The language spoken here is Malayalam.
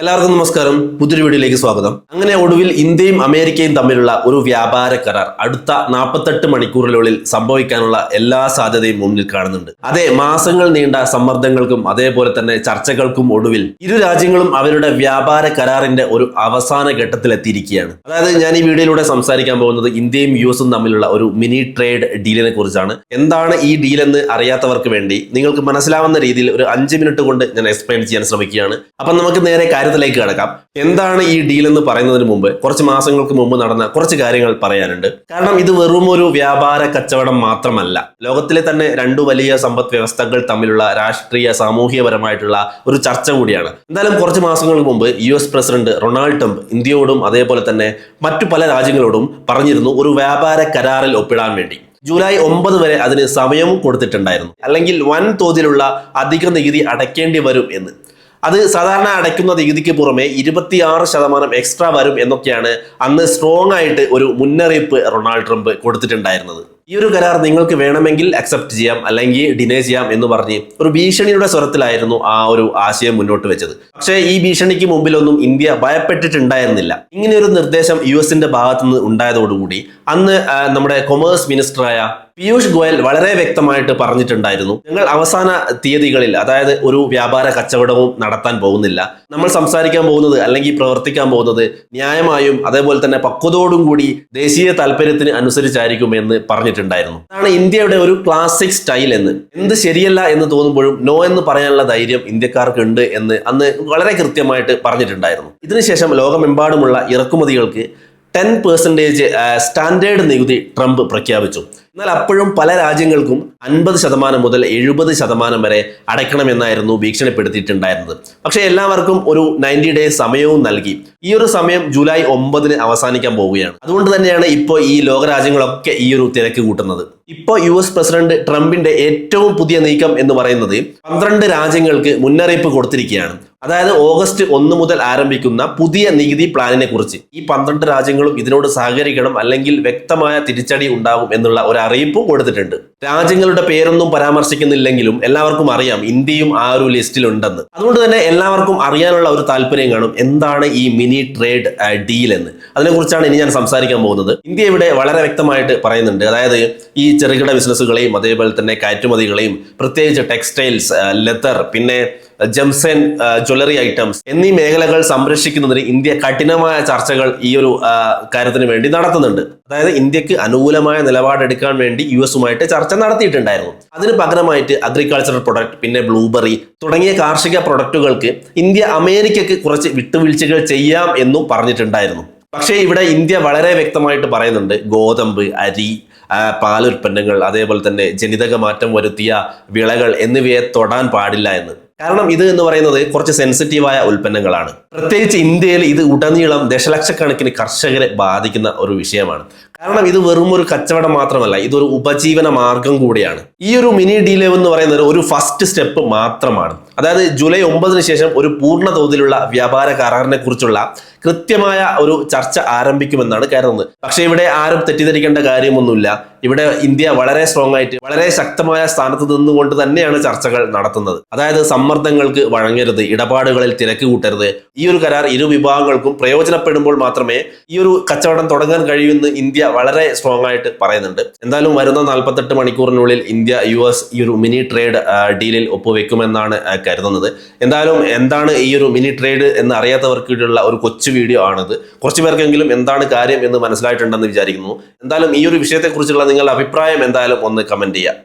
എല്ലാവർക്കും നമസ്കാരം. പുതിയൊരു വീഡിയോയിലേക്ക് സ്വാഗതം. അങ്ങനെ ഒടുവിൽ ഇന്ത്യയും അമേരിക്കയും തമ്മിലുള്ള ഒരു വ്യാപാര കരാർ അടുത്ത നാൽപ്പത്തെട്ട് മണിക്കൂറിനുള്ളിൽ സംഭവിക്കാനുള്ള എല്ലാ സാധ്യതയും മുന്നിൽ കാണുന്നുണ്ട്. അതെ മാസങ്ങൾ നീണ്ട സമ്മർദ്ദങ്ങൾക്കും അതേപോലെ തന്നെ ചർച്ചകൾക്കും ഒടുവിൽ ഇരു രാജ്യങ്ങളും അവരുടെ വ്യാപാര കരാറിന്റെ ഒരു അവസാന ഘട്ടത്തിലെത്തിയിരിക്കുകയാണ് അതായത് ഞാൻ ഈ വീഡിയോയിലൂടെ സംസാരിക്കാൻ പോകുന്നത് ഇന്ത്യയും യു എസും തമ്മിലുള്ള ഒരു മിനി ട്രേഡ് ഡീലിനെ കുറിച്ചാണ്. എന്താണ് ഈ ഡീൽ എന്ന് അറിയാത്തവർക്ക് വേണ്ടി നിങ്ങൾക്ക് മനസ്സിലാവുന്ന രീതിയിൽ ഒരു അഞ്ച് മിനിറ്റ് കൊണ്ട് ഞാൻ എക്സ്പ്ലെയിൻ ചെയ്യാൻ ശ്രമിക്കുകയാണ്. അപ്പം നമുക്ക് നേരെ കാര്യത്തിലേക്ക് കിടക്കാം. എന്താണ് ഈ ഡീൽ എന്ന് പറയുന്നതിന് മുമ്പ് കുറച്ച് മാസങ്ങൾക്ക് മുമ്പ് നടന്ന കുറച്ച് കാര്യങ്ങൾ പറയാനുണ്ട്. കാരണം ഇത് വെറും ഒരു വ്യാപാര കച്ചവടം മാത്രമല്ല. ലോകത്തിലെ തന്നെ രണ്ടു വലിയ സമ്പദ് വ്യവസ്ഥകൾ തമ്മിലുള്ള രാഷ്ട്രീയ സാമൂഹികപരമായിട്ടുള്ള ഒരു ചർച്ച കൂടിയാണ്. എന്തായാലും കുറച്ച് മാസങ്ങൾക്ക് മുമ്പ് U S president Ronald Trump ഇന്ത്യയോടും അതേപോലെ തന്നെ മറ്റു പല രാജ്യങ്ങളോടും പറഞ്ഞിരുന്നു ഒരു വ്യാപാര കരാറിൽ ഒപ്പിടാൻ വേണ്ടി. ജൂലൈ ഒമ്പത് വരെ അതിന് സമയവും കൊടുത്തിട്ടുണ്ടായിരുന്നു. അല്ലെങ്കിൽ വൻ തോതിലുള്ള അധിക നികുതി അടയ്ക്കേണ്ടി വരും എന്ന്. അത് സാധാരണ അടയ്ക്കുന്ന നികുതിക്ക് പുറമെ ഇരുപത്തിയാറ് ശതമാനം എക്സ്ട്രാ വരും എന്നൊക്കെയാണ് അന്ന് സ്ട്രോങ് ആയിട്ട് ഒരു മുന്നറിയിപ്പ് റൊണാൾഡ് ട്രംപ് കൊടുത്തിട്ടുണ്ടായിരുന്നത്. ഈ ഒരു കരാർ നിങ്ങൾക്ക് വേണമെങ്കിൽ അക്സെപ്റ്റ് ചെയ്യാം അല്ലെങ്കിൽ ഡിനേ ചെയ്യാം എന്ന് പറഞ്ഞ് ഒരു ഭീഷണിയുടെ സ്വരത്തിലായിരുന്നു ആ ഒരു ആശയം മുന്നോട്ട് വെച്ചത്. പക്ഷേ ഈ ഭീഷണിക്ക് മുമ്പിലൊന്നും ഇന്ത്യ ഭയപ്പെട്ടിട്ടുണ്ടായിരുന്നില്ല. ഇങ്ങനെ ഒരു നിർദ്ദേശം യു എസിന്റെ ഭാഗത്തുനിന്ന് ഉണ്ടായതോടുകൂടി അന്ന് നമ്മുടെ കൊമേഴ്സ് മിനിസ്റ്ററായ പീയൂഷ് ഗോയൽ വളരെ വ്യക്തമായിട്ട് പറഞ്ഞിട്ടുണ്ടായിരുന്നു ഞങ്ങൾ അവസാന തീയതികളിൽ അതായത് ഒരു വ്യാപാര കച്ചവടവും നടത്താൻ പോകുന്നില്ല. നമ്മൾ സംസാരിക്കാൻ പോകുന്നത് അല്ലെങ്കിൽ പ്രവർത്തിക്കാൻ പോകുന്നത് ന്യായമായും അതേപോലെ തന്നെ പക്വതോടും കൂടി ദേശീയ താല്പര്യത്തിന് അനുസരിച്ചായിരിക്കും എന്ന് പറഞ്ഞിട്ടുണ്ടായിരുന്നു അതാണ് ഇന്ത്യയുടെ ഒരു ക്ലാസിക് സ്റ്റൈൽ എന്ന്. എന്ത് ശരിയല്ല എന്ന് തോന്നുമ്പോഴും നോ എന്ന് പറയാനുള്ള ധൈര്യം ഇന്ത്യക്കാർക്ക് ഉണ്ട് എന്ന് അന്ന് വളരെ കൃത്യമായിട്ട് പറഞ്ഞിട്ടുണ്ടായിരുന്നു. ഇതിനുശേഷം ലോകമെമ്പാടുമുള്ള ഇറക്കുമതികൾക്ക് ടെൻ പെർസെന്റേജ് സ്റ്റാൻഡേർഡ് നികുതി ട്രംപ് പ്രഖ്യാപിച്ചു. എന്നാൽ അപ്പോഴും പല രാജ്യങ്ങൾക്കും അൻപത് ശതമാനം മുതൽ എഴുപത് ശതമാനം വരെ അടയ്ക്കണമെന്നായിരുന്നു ഭീഷണിപ്പെടുത്തിയിട്ടുണ്ടായിരുന്നത് പക്ഷേ എല്ലാവർക്കും ഒരു നയന്റി ഡേ സമയവും നൽകി. ഈ ഒരു സമയം ജൂലൈ ഒമ്പതിന് അവസാനിക്കാൻ പോവുകയാണ്. അതുകൊണ്ട് തന്നെയാണ് ഇപ്പോൾ ഈ ലോകരാജ്യങ്ങളൊക്കെ ഈ ഒരു തിരക്ക് കൂട്ടുന്നത്. ഇപ്പോൾ യു എസ് പ്രസിഡന്റ് ട്രംപിന്റെ ഏറ്റവും പുതിയ നീക്കം എന്ന് പറയുന്നത് പന്ത്രണ്ട് രാജ്യങ്ങൾക്ക് മുന്നറിയിപ്പ് കൊടുത്തിരിക്കുകയാണ്. അതായത് ഓഗസ്റ്റ് ഒന്ന് മുതൽ ആരംഭിക്കുന്ന പുതിയ നികുതി പ്ലാനിനെ കുറിച്ച്. ഈ പന്ത്രണ്ട് രാജ്യങ്ങളും ഇതിനോട് സഹകരിക്കണം അല്ലെങ്കിൽ വ്യക്തമായ തിരിച്ചടി ഉണ്ടാകും എന്നുള്ള ഒരു അറിയിപ്പും കൊടുത്തിട്ടുണ്ട്. രാജ്യങ്ങളുടെ പേരൊന്നും പരാമർശിക്കുന്നില്ലെങ്കിലും എല്ലാവർക്കും അറിയാം ഇന്ത്യയും ആ ഒരു ലിസ്റ്റിൽ ഉണ്ടെന്ന് അതുകൊണ്ട് തന്നെ എല്ലാവർക്കും അറിയാനുള്ള ഒരു താല്പര്യം കാണും എന്താണ് ഈ മിനി ട്രേഡ് ഡീൽ എന്ന്. അതിനെക്കുറിച്ചാണ് ഇനി ഞാൻ സംസാരിക്കാൻ പോകുന്നത്. ഇന്ത്യ ഇവിടെ വളരെ വ്യക്തമായിട്ട് പറയുന്നുണ്ട്. അതായത് ഈ ചെറുകിട ബിസിനസ്സുകളെയും അതേപോലെ തന്നെ കയറ്റുമതികളെയും പ്രത്യേകിച്ച് ടെക്സ്റ്റൈൽസ് ലെതർ പിന്നെ ജംസൻ ജ്വല്ലറി ഐറ്റംസ് എന്നീ മേഖലകൾ സംരക്ഷിക്കുന്നതിന് ഇന്ത്യ കഠിനമായ ചർച്ചകൾ ഈ ഒരു കാര്യത്തിന് വേണ്ടി നടത്തുന്നുണ്ട്. അതായത് ഇന്ത്യയ്ക്ക് അനുകൂലമായ നിലപാടെടുക്കാൻ വേണ്ടി യു എസുമായിട്ട് ചർച്ച നടത്തിയിട്ടുണ്ടായിരുന്നു. അതിന് പകരമായിട്ട് അഗ്രികൾച്ചറൽ പ്രൊഡക്റ്റ് പിന്നെ ബ്ലൂബെറി തുടങ്ങിയ കാർഷിക പ്രൊഡക്റ്റുകൾക്ക് ഇന്ത്യ അമേരിക്കക്ക് കുറച്ച് വിട്ടുവീഴ്ചകൾ ചെയ്യാം എന്നും പറഞ്ഞിട്ടുണ്ടായിരുന്നു. പക്ഷേ ഇവിടെ ഇന്ത്യ വളരെ വ്യക്തമായിട്ട് പറയുന്നുണ്ട് ഗോതമ്പ് അരി പാലുൽപ്പന്നങ്ങൾ അതേപോലെ തന്നെ ജനിതക മാറ്റം വരുത്തിയ വിളകൾ എന്നിവയെ തൊടാൻ പാടില്ല എന്ന്. കാരണം ഇത് എന്ന് പറയുന്നത് കുറച്ച് സെൻസിറ്റീവായ ഉൽപ്പന്നങ്ങളാണ്. പ്രത്യേകിച്ച് ഇന്ത്യയിൽ ഇത് ഉടനീളം ദശലക്ഷക്കണക്കിന് കർഷകരെ ബാധിക്കുന്ന ഒരു വിഷയമാണ്. കാരണം ഇത് വെറും ഒരു കച്ചവടം മാത്രമല്ല ഇതൊരു ഉപജീവന മാർഗം കൂടിയാണ്. ഈ ഒരു മിനി ഡീലേ എന്ന് പറയുന്നത് ഒരു ഫസ്റ്റ് സ്റ്റെപ്പ് മാത്രമാണ്. അതായത് ജൂലൈ ഒമ്പതിന് ശേഷം ഒരു പൂർണ തോതിലുള്ള വ്യാപാര കരാറിനെ കുറിച്ചുള്ള കൃത്യമായ ഒരു ചർച്ച ആരംഭിക്കുമെന്നാണ് കരുതുന്നത്. പക്ഷേ ഇവിടെ ആരും തെറ്റിദ്ധരിക്കേണ്ട കാര്യമൊന്നുമില്ല. ഇവിടെ ഇന്ത്യ വളരെ സ്ട്രോങ് ആയിട്ട് വളരെ ശക്തമായ സ്ഥാനത്ത് നിന്നുകൊണ്ട് തന്നെയാണ് ചർച്ചകൾ നടത്തുന്നത്. അതായത് സമ്മർദ്ദങ്ങൾക്ക് വഴങ്ങരുത് ഇടപാടുകളിൽ തിരക്ക് കൂട്ടരുത്. ഈ ഒരു കരാർ ഇരു വിഭാഗങ്ങൾക്കും പ്രയോജനപ്പെടുമ്പോൾ മാത്രമേ ഈ ഒരു കച്ചവടം തുടങ്ങാൻ കഴിയുമെന്ന് ഇന്ത്യ വളരെ സ്ട്രോങ് ആയിട്ട് പറയുന്നുണ്ട്. എന്തായാലും വരുന്ന നാൽപ്പത്തെട്ട് മണിക്കൂറിനുള്ളിൽ ഇന്ത്യ യു എസ് ഈ ഒരു മിനി ട്രേഡ് ഡീലിൽ ഒപ്പുവെക്കുമെന്നാണ് കരുതുന്നത്. എന്തായാലും എന്താണ് ഈ ഒരു മിനി ട്രേഡ് എന്ന് അറിയാത്തവർക്കുള്ള ഒരു കൊച്ചു വീഡിയോ ആണിത്. കുറച്ച് പേർക്കെങ്കിലും എന്താണ് കാര്യം എന്ന് മനസ്സിലായിട്ടുണ്ടെന്ന് വിചാരിക്കുന്നു. എന്തായാലും ഈ ഒരു വിഷയത്തെക്കുറിച്ചുള്ള നിങ്ങളുടെ അഭിപ്രായം എന്തായാലും ഒന്ന് കമന്റ് ചെയ്യുക.